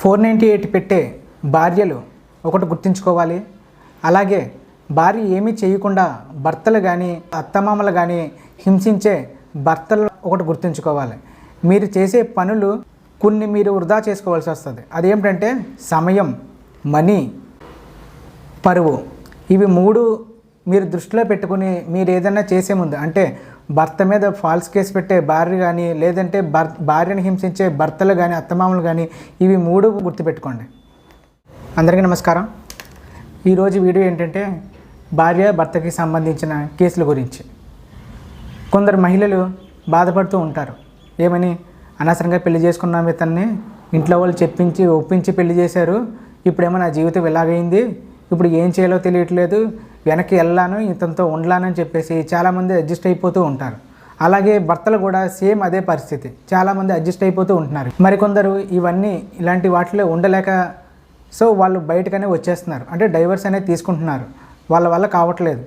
Four ninety eight పెట్టే భార్యలు ఒకటి గుర్తుంచుకోవాలి. అలాగే భార్య ఏమీ చేయకుండా భర్తలు కానీ అత్తమామలు కానీ హింసించే భర్తలు ఒకటి గుర్తుంచుకోవాలి. మీరు చేసే పనులు కొన్ని మీరు వృధా చేసుకోవాల్సి వస్తుంది. అదేమిటంటే సమయం మనీ పరువు. ఇవి మూడు మీరు దృష్టిలో పెట్టుకుని మీరు ఏదైనా చేసే ముందు అంటే భర్త మీద ఫాల్స్ కేసు పెట్టే భార్య కానీ లేదంటే భర్ భార్యను హింసించే భర్తలు కానీ అత్తమామలు కానీ ఇవి మూడు గుర్తుపెట్టుకోండి. అందరికీ నమస్కారం. ఈరోజు వీడియో ఏంటంటే భార్య భర్తకి సంబంధించిన కేసుల గురించి. కొందరు మహిళలు బాధపడుతూ ఉంటారు. ఏమని? అనవసరంగా పెళ్ళి చేసుకున్నాం ఇతన్ని ఇంట్లో వాళ్ళు చెప్పించి ఒప్పించి పెళ్ళి చేశారు. ఇప్పుడేమో నా జీవితం ఇలాగైంది. ఇప్పుడు ఏం చేయాలో తెలియట్లేదు. వెనక్కి వెళ్ళాను ఇతనితో ఉండలానని చెప్పేసి చాలామంది అడ్జస్ట్ అయిపోతూ ఉంటారు. అలాగే భర్తలు కూడా సేమ్ అదే పరిస్థితి. చాలామంది అడ్జస్ట్ అయిపోతూ ఉంటున్నారు. మరికొందరు ఇవన్నీ ఇలాంటి వాటిలో ఉండలేక సో వాళ్ళు బయటకనే వచ్చేస్తున్నారు. అంటే డైవర్స్ అనేది తీసుకుంటున్నారు. వాళ్ళ వల్ల కావట్లేదు.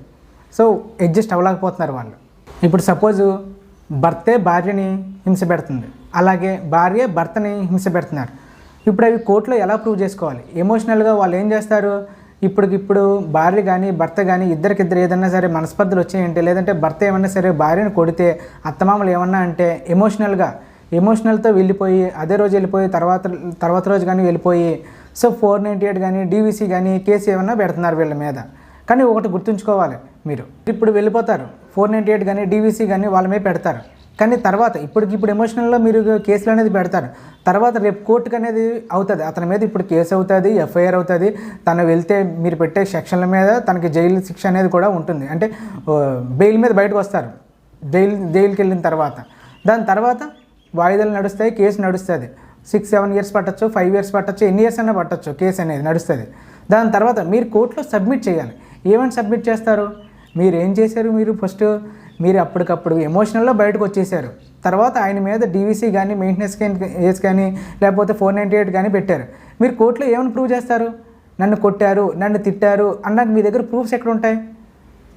సో అడ్జస్ట్ అవ్వలేకపోతున్నారు వాళ్ళు. ఇప్పుడు సపోజు భర్తే భార్యని హింస పెడుతుంది. అలాగే భార్య భర్తని హింస పెడుతున్నారు. ఇప్పుడు అవి కోర్టులో ఎలా ప్రూవ్ చేసుకోవాలి? ఎమోషనల్గా వాళ్ళు ఏం చేస్తారు? ఇప్పటికిప్పుడు భార్య కానీ భర్త కానీ ఇద్దరికిద్దరు ఏదన్నా సరే మనస్పర్ధలు వచ్చాయంటే లేదంటే భర్త ఏమన్నా సరే భార్యను కొడితే అత్తమామలు ఏమన్నా అంటే ఎమోషనల్గా ఎమోషనల్తో వెళ్ళిపోయి అదే రోజు వెళ్ళిపోయి తర్వాత తర్వాత రోజు కానీ వెళ్ళిపోయి సో ఫోర్ నైంటీ ఎయిట్ కానీ డీవీసీ కానీ కేసు ఏమన్నా పెడుతున్నారు వీళ్ళ మీద. కానీ ఒకటి గుర్తుంచుకోవాలి మీరు. ఇప్పుడు వెళ్ళిపోతారు. ఫోర్ నైంటీ ఎయిట్ కానీ డీవీసీ కానీ వాళ్ళ మీద పెడతారు. కానీ తర్వాత ఇప్పటికి ఇప్పుడు ఎమోషనల్లో మీరు కేసులు అనేది పెడతారు. తర్వాత రేపు కోర్టుకు అనేది అవుతుంది. అతని మీద ఇప్పుడు కేసు అవుతుంది ఎఫ్ఐఆర్ అవుతుంది. తను వెళ్తే మీరు పెట్టే సెక్షన్ల మీద తనకి జైలు శిక్ష అనేది కూడా ఉంటుంది. అంటే బెయిల్ మీద బయటకు వస్తారు. జైలు జైలుకి వెళ్ళిన తర్వాత. దాని తర్వాత వాయిదాలు నడుస్తాయి కేసు నడుస్తుంది. సిక్స్ సెవెన్ ఇయర్స్ పట్టచ్చు ఫైవ్ ఇయర్స్ పట్టచ్చు ఎన్ని ఇయర్స్ అయినా పట్టచ్చు కేసు అనేది నడుస్తుంది. దాని తర్వాత మీరు కోర్టులో సబ్మిట్ చేయాలి. ఏమని సబ్మిట్ చేస్తారు? మీరు ఏం చేశారు మీరు ఫస్ట్? మీరు అప్పటికప్పుడు ఎమోషనల్లో బయటకు వచ్చేసారు. తర్వాత ఆయన మీద డీవీసీ కానీ మెయింటెనెన్స్ కేస్ కానీ లేకపోతే ఫోర్ నైంటీ ఎయిట్ కానీ పెట్టారు. మీరు కోర్టులో ఏమని ప్రూవ్ చేస్తారు? నన్ను కొట్టారు నన్ను తిట్టారు అన్నాక మీ దగ్గర ప్రూఫ్స్ ఎక్కడ ఉంటాయి?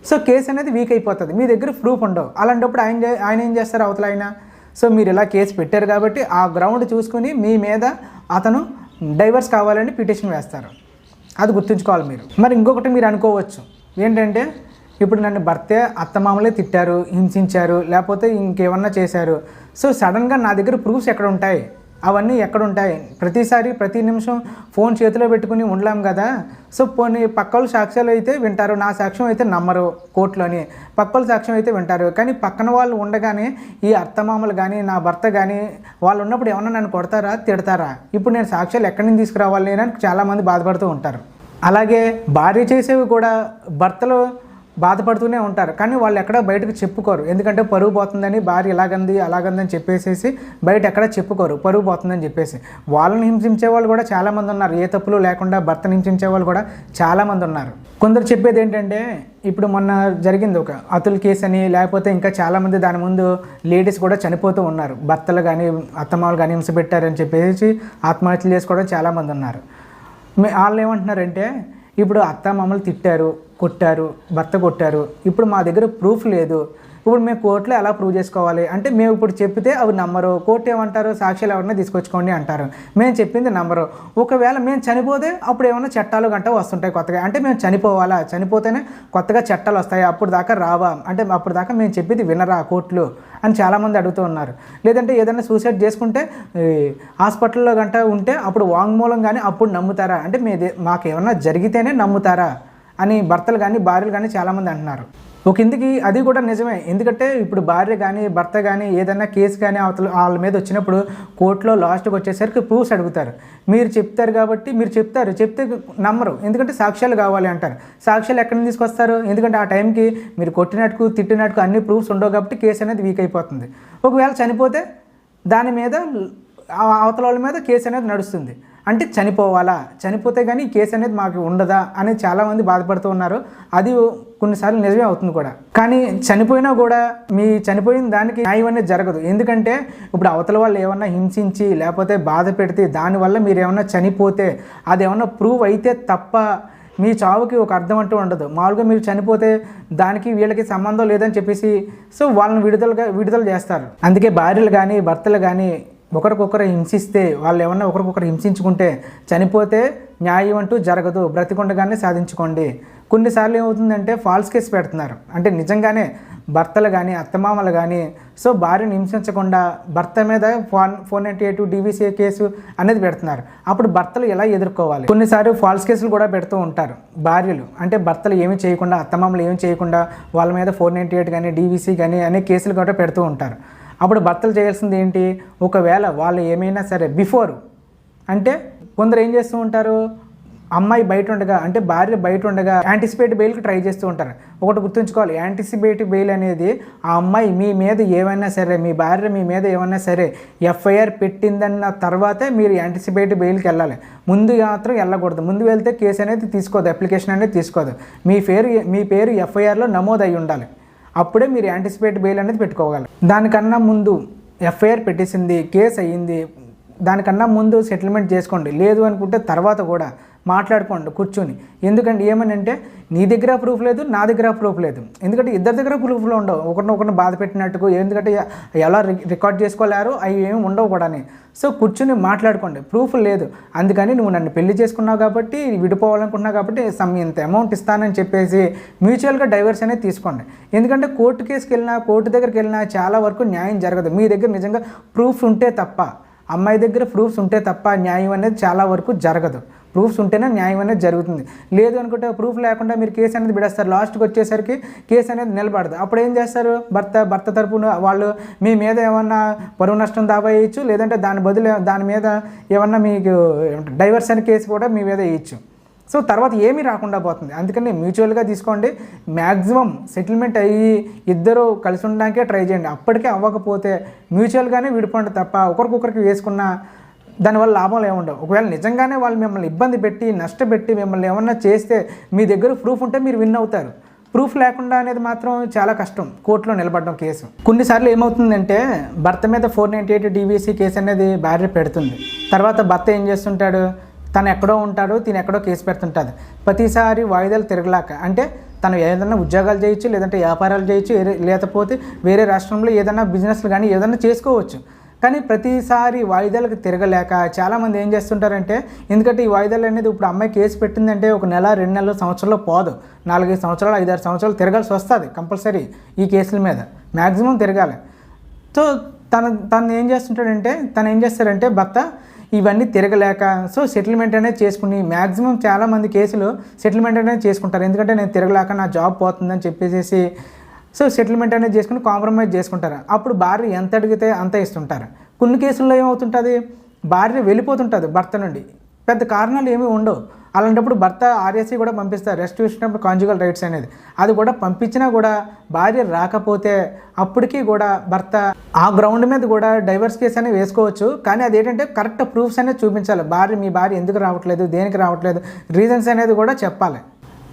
సో కేసు అనేది వీక్ అయిపోతుంది. మీ దగ్గర ప్రూఫ్ ఉండవు. అలాంటప్పుడు ఆయన ఆయన ఏం చేస్తారు అవతల ఆయన? సో మీరు ఇలా కేసు పెట్టారు కాబట్టి ఆ గ్రౌండ్ చూసుకుని మీ మీద అతను డైవర్స్ కావాలని పిటిషన్ వేస్తారు. అది గుర్తుంచుకోవాలి మీరు. మరి ఇంకొకటి మీరు అనుకోవచ్చు. ఏంటంటే ఇప్పుడు నన్ను భర్తే అత్తమామలే తిట్టారు హింసించారు లేకపోతే ఇంకేమన్నా చేశారు. సో సడన్గా నా దగ్గర ప్రూఫ్స్ ఎక్కడ ఉంటాయి అవన్నీ ఎక్కడ ఉంటాయి ప్రతిసారి ప్రతి నిమిషం ఫోన్ చేతిలో పెట్టుకుని ఉండలేం కదా? సో పోనీ పక్కల సాక్ష్యాలు అయితే వింటారు నా సాక్ష్యం అయితే నమ్మరు కోర్టులోని. పక్కల సాక్ష్యం అయితే వింటారు. కానీ పక్కన వాళ్ళు ఉండగానే ఈ అత్తమామలు కానీ నా భర్త కానీ వాళ్ళు ఉన్నప్పుడు ఏమన్నా నన్ను కొడతారా తిడతారా? ఇప్పుడు నేను సాక్ష్యాలు ఎక్కడి నుంచి తీసుకురావాలి అని చాలామంది బాధపడుతూ ఉంటారు. అలాగే భార్య చేసేవి కూడా భర్తలు బాధపడుతూనే ఉంటారు. కానీ వాళ్ళు ఎక్కడ బయటకు చెప్పుకోరు. ఎందుకంటే పరుగు పోతుందని భార్య ఇలాగంది అలాగందని చెప్పేసేసి బయట ఎక్కడ చెప్పుకోరు. పరుగు పోతుందని చెప్పేసి. వాళ్ళని హింసించే వాళ్ళు కూడా చాలామంది ఉన్నారు. ఏ తప్పులు లేకుండా భర్తను హింసించే వాళ్ళు కూడా చాలామంది ఉన్నారు. కొందరు చెప్పేది ఏంటంటే ఇప్పుడు మొన్న జరిగింది ఒక అతుల్ కేసు అని లేకపోతే ఇంకా చాలామంది దాని ముందు లేడీస్ కూడా చనిపోతూ ఉన్నారు. భర్తలు కానీ అత్తమాలు కానీ హింస పెట్టారని చెప్పేసి ఆత్మహత్యలు చేసుకోవడం చాలామంది ఉన్నారు. మీ వాళ్ళు ఏమంటున్నారంటే ఇప్పుడు అత్త మమ్మల్ని తిట్టారు కొట్టారు భర్త కొట్టారు. ఇప్పుడు మా దగ్గర ప్రూఫ్ లేదు. ఇప్పుడు మేము కోర్టులో ఎలా ప్రూవ్ చేసుకోవాలి? అంటే మేము ఇప్పుడు చెప్తే అవి నమ్మరు. కోర్టు ఏమంటారు? సాక్షులు ఎవరైనా తీసుకొచ్చుకోండి అంటారు. మేము చెప్పింది నమ్మరు. ఒకవేళ మేము చనిపోతే అప్పుడు ఏమైనా చట్టాలు గంట వస్తుంటాయి కొత్తగా. అంటే మేము చనిపోవాలా? చనిపోతేనే కొత్తగా చట్టాలు వస్తాయి. అప్పుడు దాకా రావా? అంటే అప్పుడు దాకా మేము చెప్పింది వినరా కోర్టులు? అని చాలామంది అడుగుతూ ఉన్నారు. లేదంటే ఏదైనా సూసైడ్ చేసుకుంటే హాస్పిటల్లో గంట ఉంటే అప్పుడు వాంగ్మూలం కానీ అప్పుడు నమ్ముతారా? అంటే మీ మాకు ఏమైనా జరిగితేనే నమ్ముతారా? అని భర్తలు కానీ భార్యలు కానీ చాలామంది అంటున్నారు. ఒక కిందికి అది కూడా నిజమే. ఎందుకంటే ఇప్పుడు భార్య కానీ భర్త కానీ ఏదైనా కేసు కానీ అవతల వాళ్ళ మీద వచ్చినప్పుడు కోర్టులో లాస్ట్కి వచ్చేసరికి ప్రూఫ్స్ అడుగుతారు. మీరు చెప్తారు కాబట్టి మీరు చెప్తారు. చెప్తే నమ్మరు. ఎందుకంటే సాక్ష్యాలు కావాలి అంటారు. సాక్ష్యాలు ఎక్కడి నుంచి తీసుకొస్తారు? ఎందుకంటే ఆ టైంకి మీరు కొట్టినట్టుకు తిట్టినట్టుకు అన్ని ప్రూఫ్స్ ఉండవు కాబట్టి కేసు అనేది వీక్ అయిపోతుంది. ఒకవేళ చనిపోతే దాని మీద అవతల వాళ్ళ మీద కేసు అనేది నడుస్తుంది. అంటే చనిపోవాలా? చనిపోతే కానీ ఈ కేసు అనేది మాకు ఉండదా? అని చాలామంది బాధపడుతూ ఉన్నారు. అది కొన్నిసార్లు నిజమే అవుతుంది కూడా. కానీ చనిపోయినా కూడా మీ చనిపోయిన దానికి న్యాయం అనేది జరగదు. ఎందుకంటే ఇప్పుడు అవతల వాళ్ళు ఏమన్నా హింసించి లేకపోతే బాధ పెడితే దానివల్ల మీరు ఏమన్నా చనిపోతే అది ఏమన్నా ప్రూవ్ అయితే తప్ప మీ చావుకి ఒక అర్థం అంటూ ఉండదు. మామూలుగా మీరు చనిపోతే దానికి వీళ్ళకి సంబంధం లేదని చెప్పేసి సో వాళ్ళని విడుదలగా విడుదల చేస్తారు. అందుకే భార్యలు కానీ భర్తలు కానీ ఒకరికొకరు హింసిస్తే వాళ్ళు ఏమన్నా ఒకరికొకరు హింసించుకుంటే చనిపోతే న్యాయం అంటూ జరగదు. బ్రతికుండగానే సాధించుకోండి. కొన్నిసార్లు ఏమవుతుందంటే ఫాల్స్ కేసు పెడుతున్నారు. అంటే నిజంగానే భర్తలు కానీ అత్తమామలు కానీ సో భార్యను హింసించకుండా భర్త మీద phone four ninety eight DVC case అనేది పెడుతున్నారు. అప్పుడు భర్తలు ఎలా ఎదుర్కోవాలి? కొన్నిసార్లు ఫాల్స్ కేసులు కూడా పెడుతూ ఉంటారు భార్యలు. అంటే భర్తలు ఏమి చేయకుండా అత్తమామలు ఏమి చేయకుండా వాళ్ళ మీద ఫోర్ నైంటీ ఎయిట్ కానీ డీవీసీ కానీ అనే కేసులు కూడా పెడుతూ ఉంటారు. అప్పుడు భర్తలు చేయాల్సింది ఏంటి? ఒకవేళ వాళ్ళు ఏమైనా సరే బిఫోర్ అంటే కొందరు ఏం చేస్తూ ఉంటారు? అమ్మాయి బయట ఉండగా అంటే భార్య బయట ఉండగా యాంటిసిపేట్ బెయిల్కి ట్రై చేస్తూ ఉంటారు. ఒకటి గుర్తుంచుకోవాలి యాంటిసిపేట్ బెయిల్ అనేది ఆ అమ్మాయి మీ మీద ఏమైనా సరే మీ భార్య మీ మీద ఏమైనా సరే ఎఫ్ఐఆర్ పెట్టిందన్న తర్వాతే మీరు యాంటిసిపేట్ బెయిల్కి వెళ్ళాలి. ముందు మాత్రం వెళ్ళకూడదు. ముందు వెళ్తే కేసు అనేది తీసుకోదు అప్లికేషన్ అనేది తీసుకోదు. మీ పేరు మీ పేరు ఎఫ్ఐఆర్లో నమోదు అయి ఉండాలి. అప్పుడే మీరు యాంటిసిపేట్ బెయిల్ అనేది పెట్టుకోగలరు. దానికన్నా ముందు ఎఫ్ఐఆర్ పెట్టేసింది కేసు అయ్యింది దానికన్నా ముందు సెటిల్మెంట్ చేసుకోండి. లేదు అనుకుంటే తర్వాత కూడా మాట్లాడుకోండి కూర్చొని. ఎందుకంటే ఏమని అంటే నీ దగ్గర ప్రూఫ్ లేదు నా దగ్గర ప్రూఫ్ లేదు. ఎందుకంటే ఇద్దరి దగ్గర ప్రూఫ్లు ఉండవు. ఒకరిని ఒకరిని బాధ పెట్టినట్టుకు ఎందుకంటే ఎలా రి- రికార్డ్ చేసుకోలేరు అవి ఏమి ఉండవు కూడా సో కూర్చొని మాట్లాడుకోండి. ప్రూఫ్ లేదు. అందుకని నువ్వు నన్ను పెళ్ళి చేసుకున్నావు కాబట్టి విడిపోవాలనుకుంటున్నావు కాబట్టి సమ్ ఇంత అమౌంట్ ఇస్తానని చెప్పేసి మ్యూచువల్గా డైవర్స్ అనేది తీసుకోండి. ఎందుకంటే కోర్టు కేసుకి వెళ్ళినా కోర్టు దగ్గరికి వెళ్ళినా చాలా వరకు న్యాయం జరగదు. మీ దగ్గర నిజంగా ప్రూఫ్ ఉంటే తప్ప. అమ్మాయి దగ్గర ప్రూఫ్స్ ఉంటే తప్ప న్యాయం అనేది చాలా వరకు జరగదు. ప్రూఫ్స్ ఉంటేనే న్యాయం అనేది జరుగుతుంది. లేదు అనుకుంటే ప్రూఫ్ లేకుండా మీరు కేసు అనేది బిడేస్తారు లాస్ట్కి వచ్చేసరికి కేసు అనేది నిలబడదు. అప్పుడు ఏం చేస్తారు? భర్త భర్త తరపున వాళ్ళు మీ మీద ఏమన్నా పరువు నష్టం దావా వేయచ్చు లేదంటే దాని బదులు దాని మీద ఏమన్నా మీకు డైవర్స్ అనే కేసు కూడా మీ మీద వేయచ్చు. సో తర్వాత ఏమీ రాకుండా పోతుంది. అందుకని మ్యూచువల్గా తీసుకోండి. మ్యాక్సిమం సెటిల్మెంట్ అయ్యి ఇద్దరు కలిసి ఉండడానికే ట్రై చేయండి. అప్పటికే అవ్వకపోతే మ్యూచువల్గానే విడిపోండి తప్ప ఒకరికొకరికి వేసుకున్న దానివల్ల లాభాలు ఏముండవు ఒకవేళ నిజంగానే వాళ్ళు మిమ్మల్ని ఇబ్బంది పెట్టి నష్టపెట్టి మిమ్మల్ని ఏమన్నా చేస్తే మీ దగ్గర ప్రూఫ్ ఉంటే మీరు విన్ అవుతారు. ప్రూఫ్ లేకుండా అనేది మాత్రం చాలా కష్టం. కోర్టులో నిలబడడం కేసు. కొన్నిసార్లు ఏమవుతుందంటే భర్త మీద four ninety eight DVC case అనేది భార్య పెడుతుంది. తర్వాత భర్త ఏం చేస్తుంటాడు? తను ఎక్కడో ఉంటాడు తిని ఎక్కడో కేసు పెడుతుంటుంది. ప్రతిసారి వాయిదాలు తిరగలాక అంటే తను ఏదైనా ఉద్యోగాలు చేయొచ్చు లేదంటే వ్యాపారాలు చేయొచ్చు లేకపోతే వేరే రాష్ట్రంలో ఏదైనా బిజినెస్లు కానీ ఏదైనా చేసుకోవచ్చు. కానీ ప్రతిసారి వాయిదాలకు తిరగలేక చాలామంది ఏం చేస్తుంటారంటే ఎందుకంటే ఈ వాయిదాలు అనేది ఇప్పుడు అమ్మాయి కేసు పెట్టిందంటే ఒక నెల రెండు నెలలు సంవత్సరంలో పోదు. నాలుగైదు సంవత్సరాలు ఐదారు సంవత్సరాలు తిరగాల్సి వస్తుంది కంపల్సరీ ఈ కేసుల మీద. మ్యాక్సిమం తిరగాలి. సో తన తను ఏం చేస్తుంటాడంటే తను ఏం చేస్తాడంటే భర్త ఇవన్నీ తిరగలేక సో సెటిల్మెంట్ అనేది చేసుకుని మ్యాక్సిమం చాలామంది కేసులు సెటిల్మెంట్ అనేది చేసుకుంటారు. ఎందుకంటే నేను తిరగలేక నా జాబ్ పోతుందని చెప్పేసి సో సెటిల్మెంట్ అనేది చేసుకుని కాంప్రమైజ్ చేసుకుంటారు. అప్పుడు భార్య ఎంత అడిగితే అంత ఇస్తుంటారు. కొన్ని కేసుల్లో ఏమవుతుంటుంది? భార్య వెళ్ళిపోతుంటుంది భర్త నుండి. పెద్ద కారణాలు ఏమీ ఉండవు. అలాంటప్పుడు భర్త ఆర్ఎస్సీ కూడా పంపిస్తారు. రెస్టిట్యూషన్ కాంజుగల్ రైట్స్ అనేది. అది కూడా పంపించినా కూడా భార్య రాకపోతే అప్పటికీ కూడా భర్త ఆ గ్రౌండ్ మీద కూడా డైవర్స్ కేసు అనేది వేసుకోవచ్చు. కానీ అదేంటంటే కరెక్ట్ ప్రూఫ్స్ అనేది చూపించాలి. భార్య మీ భార్య ఎందుకు రావట్లేదు? దేనికి రావట్లేదు? రీజన్స్ అనేది కూడా చెప్పాలి.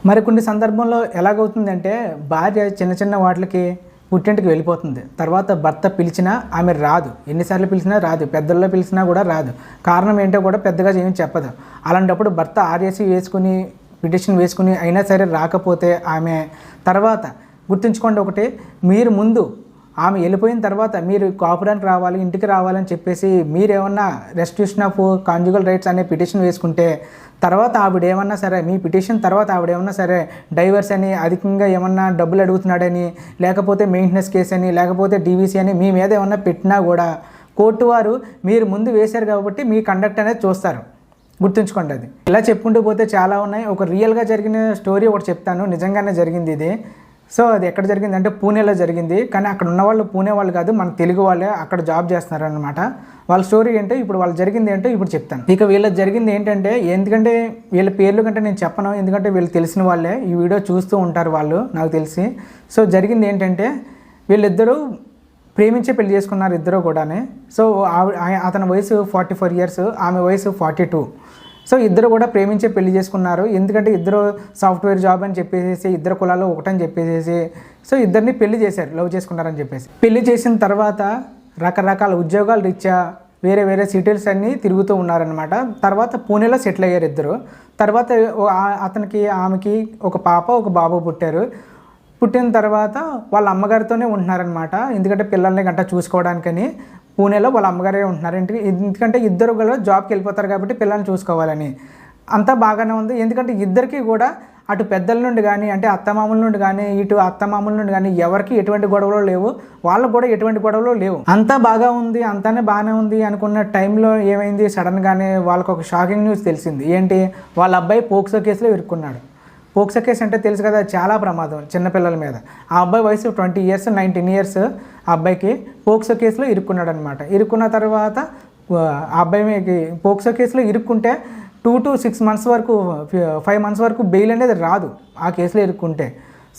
మరి కొన్ని సందర్భంలో ఎలాగవుతుందంటే భార్య చిన్న చిన్న వాటికి పుట్టింటికి వెళ్ళిపోతుంది. తర్వాత భర్త పిలిచినా ఆమె రాదు. ఎన్నిసార్లు పిలిచినా రాదు. పెద్దల్లో పిలిచినా కూడా రాదు. కారణం ఏంటో కూడా పెద్దగా ఏమి చెప్పదు. అలాంటప్పుడు భర్త ఆర్ఎసి వేసుకుని పిటిషన్ వేసుకుని అయినా సరే రాకపోతే ఆమె తర్వాత గుర్తుంచుకోండి ఒకటి మీరు ముందు ఆమె వెళ్ళిపోయిన తర్వాత మీరు కాపురానికి రావాలి ఇంటికి రావాలని చెప్పేసి మీరేమన్నా రెస్టిట్యూషన్ ఆఫ్ కాంజుగల్ రైట్స్ అనే పిటిషన్ వేసుకుంటే తర్వాత ఆవిడ ఏమన్నా సరే మీ పిటిషన్ తర్వాత ఆవిడ ఏమన్నా సరే డైవర్స్ అని అధికంగా ఏమన్నా డబ్బులు అడుగుతున్నాడని లేకపోతే మెయింటెనెన్స్ కేసు అని లేకపోతే డీవీసీ అని మీ మీద ఏమన్నా పెట్టినా కూడా కోర్టు వారు మీరు ముందు వేశారు కాబట్టి మీ కండక్ట్ అనేది చూస్తారు. గుర్తుంచుకోండి అది. ఇలా చెప్పుకుంటూ పోతే చాలా ఉన్నాయి. ఒక రియల్గా జరిగిన స్టోరీ ఒకటి చెప్తాను. నిజంగానే జరిగింది ఇది. సో అది ఎక్కడ జరిగింది అంటే పూణేలో జరిగింది. కానీ అక్కడ ఉన్న వాళ్ళు పూణే వాళ్ళు కాదు మన తెలుగు వాళ్ళే అక్కడ జాబ్ చేస్తున్నారనమాట వాళ్ళ స్టోరీ ఏంటో ఇప్పుడు వాళ్ళు జరిగింది ఏంటో ఇప్పుడు చెప్తాను. ఇక వీళ్ళ జరిగింది ఏంటంటే ఎందుకంటే వీళ్ళ పేర్లు కంటే నేను చెప్పను ఎందుకంటే వీళ్ళు తెలిసిన వాళ్ళే ఈ వీడియో చూస్తూ ఉంటారు వాళ్ళు నాకు తెలిసి. సో జరిగింది ఏంటంటే వీళ్ళిద్దరూ ప్రేమించే పెళ్ళి చేసుకున్నారు ఇద్దరు కూడానే. సో అతని వయసు ఫార్టీ ఫోర్ ఇయర్స్ ఆమె వయసు ఫార్టీ టూ. సో ఇద్దరు కూడా ప్రేమించే పెళ్ళి చేసుకున్నారు. ఎందుకంటే ఇద్దరు సాఫ్ట్వేర్ జాబ్ అని చెప్పేసి ఇద్దరు కులాలు ఒకటని చెప్పేసి సో ఇద్దరిని పెళ్ళి చేశారు లవ్ చేసుకున్నారని చెప్పేసి. పెళ్ళి చేసిన తర్వాత రకరకాల ఉద్యోగాలు రీత్యా వేరే వేరే సిటీస్ అన్నీ తిరుగుతూ ఉన్నారనమాట తర్వాత పూణేలో సెటిల్ అయ్యారు ఇద్దరు. తర్వాత అతనికి ఆమెకి ఒక పాప ఒక బాబు పుట్టారు. పుట్టిన తర్వాత వాళ్ళ అమ్మగారితోనే ఉంటున్నారనమాట ఎందుకంటే పిల్లల్ని గంట చూసుకోవడానికని. పూణేలో వాళ్ళ అమ్మగారే ఉంటున్నారు. ఇంటికి ఎందుకంటే ఇద్దరు కూడా జాబ్కి వెళ్ళిపోతారు కాబట్టి పిల్లల్ని చూసుకోవాలని. అంతా బాగానే ఉంది. ఎందుకంటే ఇద్దరికి కూడా అటు పెద్దల నుండి కానీ అంటే అత్తమామల నుండి కానీ ఇటు అత్తమామల నుండి కానీ ఎవరికి ఎటువంటి గొడవలు లేవు. వాళ్ళకు కూడా ఎటువంటి గొడవలు లేవు. అంతా బాగా ఉంది అంతానే బాగానే ఉంది అనుకున్న టైంలో ఏమైంది? సడన్గానే వాళ్ళకు ఒక షాకింగ్ న్యూస్ తెలిసింది. ఏంటి? వాళ్ళ అబ్బాయి పోక్సో కేసులో ఇరుక్కున్నాడు. పోక్సో కేసు అంటే తెలుసు కదా చాలా ప్రమాదం చిన్నపిల్లల మీద. ఆ అబ్బాయి వయసు ట్వంటీ ఇయర్స్ నైన్టీన్ ఇయర్స్ ఆ అబ్బాయికి పోక్సో కేసులో ఇరుక్కున్నాడు అనమాట ఇరుక్కున్న తర్వాత ఆ అబ్బాయి పోక్సో కేసులో ఇరుక్కుంటే టూ టు సిక్స్ మంత్స్ వరకు ఫైవ్ మంత్స్ వరకు బెయిల్ అనేది రాదు ఆ కేసులో ఇరుక్కుంటే.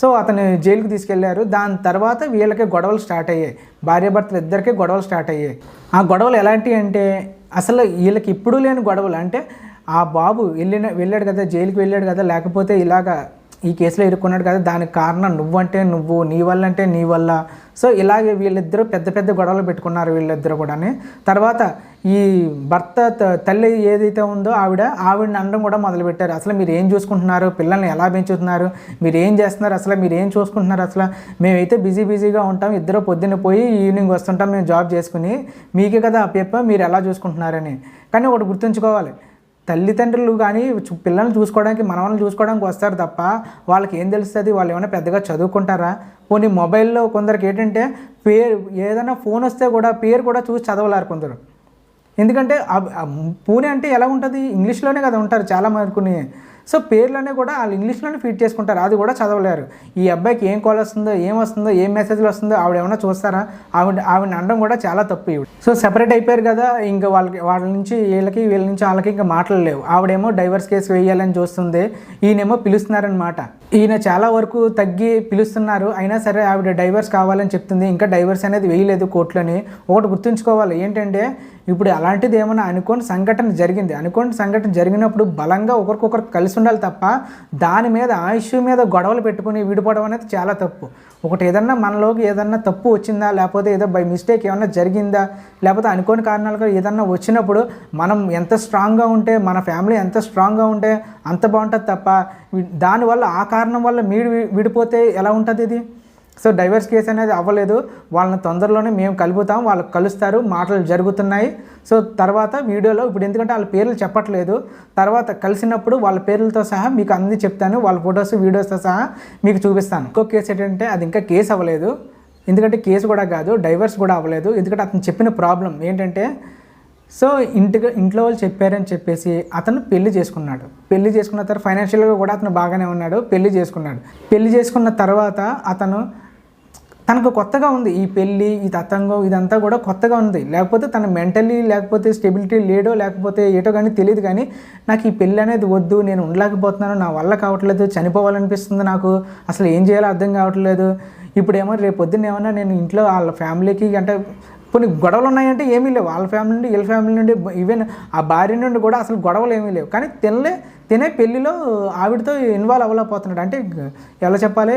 సో అతను జైలుకి తీసుకెళ్ళారు. దాని తర్వాత వీళ్ళకి గొడవలు స్టార్ట్ అయ్యాయి. భార్యాభర్తలు ఇద్దరికి గొడవలు స్టార్ట్ అయ్యాయి. ఆ గొడవలు ఎలాంటివి అంటే అసలు వీళ్ళకి ఇప్పుడు లేని గొడవలు అంటే ఆ బాబు వెళ్ళిన వెళ్ళాడు కదా జైలుకి వెళ్ళాడు కదా లేకపోతే ఇలాగా ఈ కేసులో ఇరుక్కున్నాడు కదా దానికి కారణం నువ్వంటే నువ్వు నీ వల్ల అంటే నీ వల్ల. సో ఇలాగే వీళ్ళిద్దరూ పెద్ద పెద్ద గొడవలు పెట్టుకున్నారు వీళ్ళిద్దరూ కూడా తర్వాత ఈ భర్త తల్లి ఏదైతే ఉందో ఆవిడ ఆవిడని అనడం కూడా మొదలుపెట్టారు. అసలు మీరు ఏం చూసుకుంటున్నారు? పిల్లల్ని ఎలా పెంచుతున్నారు? మీరు ఏం చేస్తున్నారు? అసలు మీరు ఏం చూసుకుంటున్నారు? అసలు మేమైతే బిజీ బిజీగా ఉంటాం. ఇద్దరు పొద్దున్న పోయి ఈవినింగ్ వస్తుంటాం మేము జాబ్ చేసుకుని. మీకే కదా అప్ప మీరు ఎలా చూసుకుంటున్నారని. కానీ ఒకటి గుర్తుంచుకోవాలి. తల్లిదండ్రులు కానీ పిల్లల్ని చూసుకోవడానికి మనవల్ని చూసుకోవడానికి వస్తారు తప్ప వాళ్ళకి ఏం తెలుస్తుంది? వాళ్ళు ఏమైనా పెద్దగా చదువుకుంటారా? పోనీ మొబైల్లో కొందరికి ఏంటంటే పేరు ఏదైనా ఫోన్ వస్తే కూడా పేరు కూడా చూసి చదవలేరు కొందరు. ఎందుకంటే పూణే అంటే ఎలా ఉంటుంది? ఇంగ్లీష్లోనే కదా ఉంటారు చాలా మటుకుని సో పేర్లనే కూడా వాళ్ళు ఇంగ్లీష్లోనే ఫీడ్ చేసుకుంటారు. అది కూడా చదవలేరు. ఈ అబ్బాయికి ఏం కాల్ వస్తుందో ఏం వస్తుందో ఏం మెసేజ్లు వస్తుందో ఆవిడ ఏమైనా చూస్తారా? ఆవిడ ఆవిడ అనడం కూడా చాలా తప్పు ఇవి సో సెపరేట్ అయిపోయారు కదా ఇంకా వాళ్ళకి వాళ్ళ నుంచి వీళ్ళకి వీళ్ళ నుంచి వాళ్ళకి ఇంకా మాటలు లేవు. ఆవిడేమో డైవర్స్ కేసు వేయాలని చూస్తుంది. ఈయనేమో పిలుస్తున్నారనమాట ఈయన చాలా వరకు తగ్గి పిలుస్తున్నారు. అయినా సరే ఆవిడ డైవర్స్ కావాలని చెప్తుంది. ఇంకా డైవర్స్ అనేది వేయలేదు కోర్టులోని. ఒకటి గుర్తుంచుకోవాలి. ఏంటంటే ఇప్పుడు అలాంటిది ఏమైనా అనుకోని సంఘటన జరిగింది. అనుకోని సంఘటన జరిగినప్పుడు బలంగా ఒకరికొకరు కలిసి ఉండాలి తప్ప దాని మీద ఆయుష్ మీద గొడవలు పెట్టుకుని విడిపోవడం అనేది చాలా తప్పు. ఒకటి ఏదన్నా మనలోకి ఏదన్నా తప్పు వచ్చిందా లేకపోతే ఏదో బై మిస్టేక్ ఏమన్నా జరిగిందా లేకపోతే అనుకోని కారణాలుగా ఏదన్నా వచ్చినప్పుడు మనం ఎంత స్ట్రాంగ్గా ఉంటే మన ఫ్యామిలీ ఎంత స్ట్రాంగ్గా ఉంటే అంత బాగుంటుంది తప్ప దానివల్ల ఆ కారణం వల్ల మీరు విడిపోతే ఎలా ఉంటుంది ఇది? సో డైవర్స్ కేసు అనేది అవ్వలేదు. వాళ్ళని తొందరలోనే మేము కలుపుతాం. వాళ్ళు కలుస్తారు. మాటలు జరుగుతున్నాయి. సో తర్వాత వీడియోలో ఇప్పుడు ఎందుకంటే వాళ్ళ పేర్లు చెప్పట్లేదు. తర్వాత కలిసినప్పుడు వాళ్ళ పేర్లతో సహా మీకు అన్ని చెప్తాను. వాళ్ళ ఫొటోస్ వీడియోస్తో సహా మీకు చూపిస్తాను. ఇంకో కేసు ఏంటంటే అది ఇంకా కేసు అవ్వలేదు. ఎందుకంటే కేసు కూడా కాదు డైవర్స్ కూడా అవ్వలేదు. ఎందుకంటే అతను చెప్పిన ప్రాబ్లం ఏంటంటే సో ఇంటికి ఇంట్లో వాళ్ళు చెప్పారని చెప్పేసి అతను పెళ్ళి చేసుకున్నాడు. పెళ్ళి చేసుకున్న తర్వాత ఫైనాన్షియల్గా కూడా అతను బాగానే ఉన్నాడు. పెళ్ళి చేసుకున్నాడు. పెళ్ళి చేసుకున్న తర్వాత అతను తనకు కొత్తగా ఉంది. ఈ పెళ్ళి ఈ తతంగం ఇదంతా కూడా కొత్తగా ఉంది. లేకపోతే తన మెంటలీ లేకపోతే స్టెబిలిటీ లేడో లేకపోతే ఏటో కానీ తెలియదు కానీ నాకు ఈ పెళ్ళి అనేది వద్దు నేను ఉండలేకపోతున్నాను నా వల్ల కావట్లేదు చనిపోవాలనిపిస్తుంది నాకు. అసలు ఏం చేయాలో అర్థం కావట్లేదు. ఇప్పుడేమో రేపు పొద్దున్న ఏమన్నా నేను ఇంట్లో వాళ్ళ ఫ్యామిలీకి అంటే కొన్ని గొడవలు ఉన్నాయంటే ఏమీ లేవు. వాళ్ళ ఫ్యామిలీ నుండి వీళ్ళ ఫ్యామిలీ నుండి ఈవెన్ ఆ భార్య నుండి కూడా అసలు గొడవలు ఏమీ లేవు. కానీ తినలే తినే పెళ్ళిలో ఆవిడతో ఇన్వాల్వ్ అవ్వలేకపోతున్నాడు. అంటే ఎలా చెప్పాలి?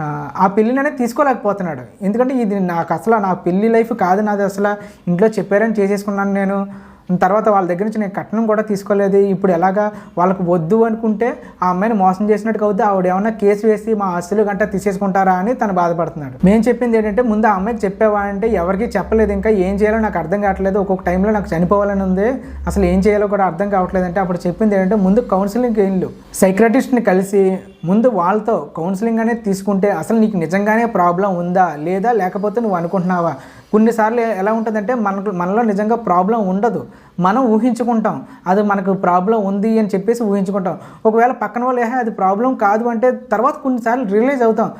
ఆ, పెళ్ళిని అనేది తీసుకోలేకపోతున్నాడు. ఎందుకంటే ఇది నాకు అసలు నా పెళ్ళి లైఫ్ కాదు నాది అసలు. ఇంట్లో చెప్పారని చేసేసుకున్నాను నేను. తర్వాత వాళ్ళ దగ్గర నుంచి నేను కట్నం కూడా తీసుకోలేదు. ఇప్పుడు ఎలాగా వాళ్ళకు వద్దు అనుకుంటే ఆ అమ్మాయిని మోసం చేసినట్టుగా అవుద్ది. ఆవిడ ఏమన్నా కేసు వేసి మా ఆస్తులు గంట తీసేసుకుంటారా అని తను బాధపడుతున్నాడు. మేము చెప్పింది ఏంటంటే ముందు ఆ అమ్మాయికి చెప్పావా అంటే ఎవరికి చెప్పలేదు. ఇంకా ఏం చేయాలో నాకు అర్థం కావట్లేదు. ఒక్కొక్క టైంలో నాకు చనిపోవాలని ఉంది. అసలు ఏం చేయాలో కూడా అర్థం కావట్లేదు అంటే అప్పుడు చెప్పింది ఏంటంటే ముందు కౌన్సిలింగ్ వెళ్ళు సైక్రటిస్ట్ని కలిసి ముందు వాళ్ళతో కౌన్సిలింగ్ అనేది తీసుకుంటే అసలు నీకు నిజంగానే ప్రాబ్లం ఉందా లేదా లేకపోతే నువ్వు అనుకుంటున్నావా? కొన్నిసార్లు ఎలా ఉంటుందంటే మనకు మనలో నిజంగా ప్రాబ్లం ఉండదు. మనం ఊహించుకుంటాం. అది మనకు ప్రాబ్లం ఉంది అని చెప్పేసి ఊహించుకుంటాం. ఒకవేళ పక్కన వాళ్ళు "ఏహే, అది ప్రాబ్లం కాదు అంటే తర్వాత కొన్నిసార్లు రిలీజ్ అవుతాం.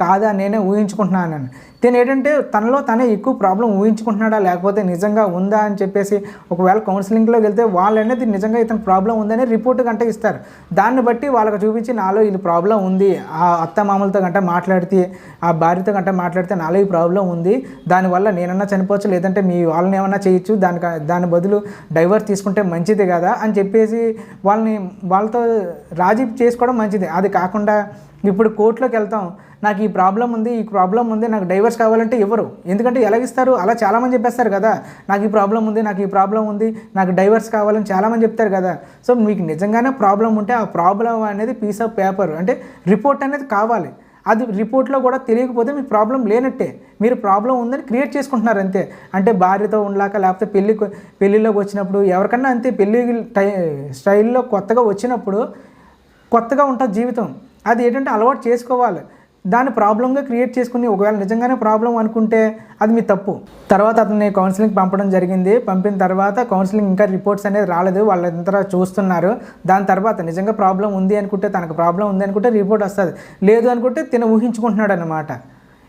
కాదా నేనే ఊహించుకుంటున్నానని. దీని ఏంటంటే తనలో తనే ఎక్కువ ప్రాబ్లం ఊహించుకుంటున్నాడా లేకపోతే నిజంగా ఉందా అని చెప్పేసి ఒకవేళ కౌన్సిలింగ్లో వెళ్తే వాళ్ళు అనేది నిజంగా ఇతను ప్రాబ్లం ఉందని రిపోర్ట్ గంట ఇస్తారు. దాన్ని బట్టి వాళ్ళకి చూపించి నాలో ఇది ప్రాబ్లం ఉంది. ఆ అత్త మామలతో గంట మాట్లాడితే ఆ భార్యతో గంట మాట్లాడితే నాలో ఈ ప్రాబ్లం ఉంది. దానివల్ల నేనన్నా చనిపోవచ్చు లేదంటే మీ వాళ్ళని ఏమన్నా చేయొచ్చు. దానికి దాని బదులు డైవర్స్ తీసుకుంటే మంచిది కదా అని చెప్పేసి వాళ్ళని వాళ్ళతో రాజీ చేసుకోవడం మంచిది. అది కాకుండా ఇప్పుడు కోర్టులోకి వెళ్తాం. నాకు ఈ ప్రాబ్లం ఉంది ఈ ప్రాబ్లం ఉంది నాకు డైవర్స్ కావాలంటే ఇవ్వరు ఎందుకంటే ఎలాగిస్తారు? అలా చాలామంది చెప్పేస్తారు కదా. నాకు ఈ ప్రాబ్లం ఉంది నాకు ఈ ప్రాబ్లం ఉంది నాకు డైవర్స్ కావాలని చాలామంది చెప్తారు కదా. సో మీకు నిజంగానే ప్రాబ్లం ఉంటే ఆ ప్రాబ్లం అనేది పీస్ ఆఫ్ పేపర్ అంటే రిపోర్ట్ అనేది కావాలి. అది రిపోర్ట్లో కూడా తెలియకపోతే మీకు ప్రాబ్లం లేనట్టే. మీరు ప్రాబ్లం ఉందని క్రియేట్ చేసుకుంటున్నారు అంతే. అంటే భార్యతో ఉండలాక లేకపోతే పెళ్ళి పెళ్ళిలోకి వచ్చినప్పుడు ఎవరికన్నా అంతే పెళ్ళి టై స్టైల్లో కొత్తగా వచ్చినప్పుడు కొత్తగా ఉంటుంది జీవితం. అది ఏంటంటే అలవాటు చేసుకోవాలి. దాన్ని ప్రాబ్లంగా క్రియేట్ చేసుకుని ఒకవేళ నిజంగానే ప్రాబ్లం అనుకుంటే అది మీ తప్పు. తర్వాత అతన్ని కౌన్సిలింగ్ పంపడం జరిగింది. పంపిన తర్వాత కౌన్సిలింగ్ ఇంకా రిపోర్ట్స్ అనేది రాలేదు. వాళ్ళంతా చూస్తున్నారు. దాని తర్వాత నిజంగా ప్రాబ్లం ఉంది అనుకుంటే తనకు ప్రాబ్లం ఉంది అనుకుంటే రిపోర్ట్ వస్తుంది. లేదు అనుకుంటే తిన ఊహించుకుంటున్నాడు అనమాట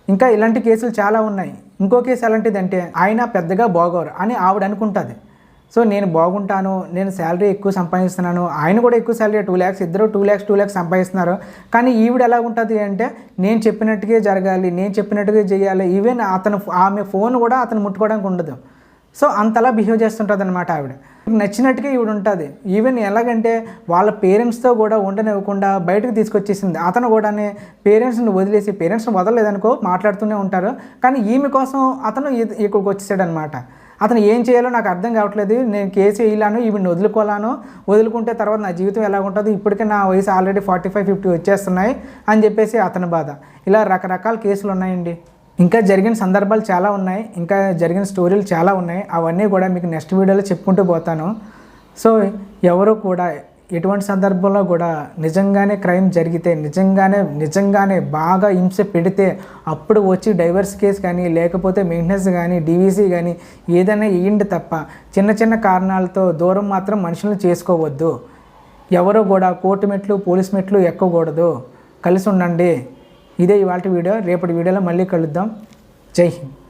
ఇంకా ఇలాంటి కేసులు చాలా ఉన్నాయి. ఇంకో కేసు ఎలాంటిదంటే ఆయన పెద్దగా బాగోరు అని ఆవిడ అనుకుంటుంది. సో నేను బాగుంటాను నేను శాలరీ ఎక్కువ సంపాదిస్తున్నాను ఆయన కూడా ఎక్కువ శాలరీ టూ ల్యాక్స్ ఇద్దరు టూ ల్యాక్స్ టూ ల్యాక్స్ సంపాదిస్తున్నారు. కానీ ఈవిడ ఎలా ఉంటుంది అంటే నేను చెప్పినట్టుగా జరగాలి నేను చెప్పినట్టుగా చేయాలి ఈవెన్ అతను ఆమె ఫోన్ కూడా అతను ముట్టుకోవడానికి ఉండదు. సో అంతలా బిహేవ్ చేస్తుంటుంది అనమాట ఆవిడ నచ్చినట్టుగా ఈవిడ ఉంటుంది. ఈవెన్ ఎలాగంటే వాళ్ళ పేరెంట్స్తో కూడా ఉండనివ్వకుండా బయటకు తీసుకొచ్చేసింది. అతను కూడా పేరెంట్స్ని వదిలేసి పేరెంట్స్ని వదలలేదనుకో మాట్లాడుతూనే ఉంటారు. కానీ ఈమె కోసం అతను ఇక్కడికి వచ్చేసాడనమాట అతను ఏం చేయాలో నాకు అర్థం కావట్లేదు. నేను కేసు వేయలాను ఈవిని వదులుకోలాను. వదులుకుంటే తర్వాత నా జీవితం ఎలా ఉంటుందో ఇప్పటికే నా వయసు ఆల్రెడీ ఫార్టీ ఫైవ్ ఫిఫ్టీ వచ్చేస్తున్నాయి అని చెప్పేసి అతని బాధ. ఇలా రకరకాల కేసులు ఉన్నాయండి. ఇంకా జరిగిన సందర్భాలు చాలా ఉన్నాయి. ఇంకా జరిగిన స్టోరీలు చాలా ఉన్నాయి. అవన్నీ కూడా మీకు నెక్స్ట్ వీడియోలో చెప్పుకుంటూ పోతాను. సో ఎవరు కూడా ఎటువంటి సందర్భంలో కూడా నిజంగానే క్రైమ్ జరిగితే నిజంగానే నిజంగానే బాగా హింస పెడితే అప్పుడు వచ్చి డైవర్స్ కేసు కానీ లేకపోతే మెయింటెనెన్స్ కానీ డీవీసీ కానీ ఏదైనా ఇయ్యండి తప్ప చిన్న చిన్న కారణాలతో దూరం మాత్రం మనుషులను చేసుకోవద్దు. ఎవరో కూడా కోర్టు మెట్లు పోలీస్ మెట్లు ఎక్కకూడదు. కలిసి ఉండండి. ఇదే ఇవాళ వీడియో. రేపటి వీడియోలో మళ్ళీ కలుద్దాం. జై హింద్.